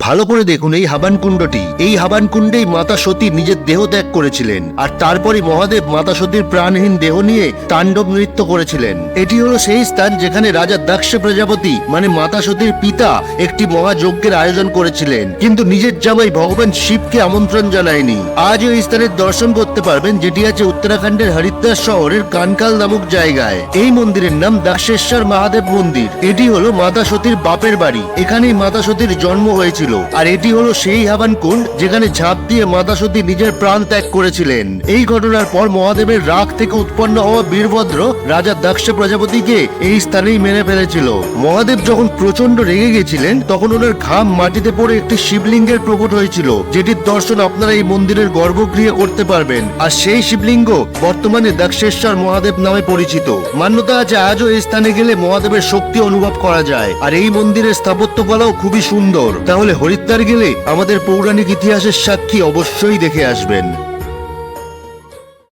ভালো করে দেখুন এই হাবান কুণ্ডটি এই হাবান কুণ্ডেই মাতা সতী নিজের দেহ ত্যাগ করেছিলেন আর তারপরে মহাদেব মাতা সতীর প্রাণহীন দেহ নিয়ে তাণ্ডব নৃত্য করেছিলেন। এটি হলো সেই স্থান যেখানে রাজা দক্ষ প্রজাপতি মানে মাতা সতীর পিতা, একটি মহাযজ্ঞের আয়োজন করেছিলেন। কিন্তু নিজের জামাই ভগবান শিবকে আমন্ত্রণ জানায়নি। আজ ওই স্থানের দর্শন করতে পারবেন, যেটি আছে উত্তরাখণ্ডের হরিদ্বার শহরের কানকাল নামক জায়গায়। এই মন্দিরের নাম দাসেশ্বর মহাদেব মন্দির। এটি হলো মাতা সতীর বাপের বাড়ি। এখানেই মাতা সতীর জন্ম হয়েছিল। আর এটি হলো সেই হাবান কুণ্ড যেখানে ঝাঁপ দিয়ে মাতা সতী নিজের প্রাণ ত্যাগ করেছিলেন। এই ঘটনার পর মহাদেবের রাগ থেকে উৎপন্ন হওয়া বীরভদ্র রাজা দক্ষ প্রজাপতিকে এই স্থানেই মেরে ফেলেছিল। মহাদেব যখন প্রচণ্ড রেগে গেছিলেন, তখন ওনার ঘাম মাটিতে পড়ে একটি শিবলিঙ্গের প্রকট হয়েছিল, যেটির দর্শন আপনারা এই মন্দিরের গর্ভগৃহে করতে পারবেন। আর সেই শিবলিঙ্গ বর্তমানে দক্ষেশ্বর মহাদেব নামে পরিচিত। মান্যতা আছে আজও এই স্থানে গেলে মহাদেবের শক্তি অনুভব করা যায়। আর এই মন্দিরের স্থাপত্য স্থাপত্যকলাও খুবই সুন্দর। তাহলে হরিদ্বার গেলে আমাদের পৌরাণিক ইতিহাসের সাক্ষী অবশ্যই দেখে আসবেন।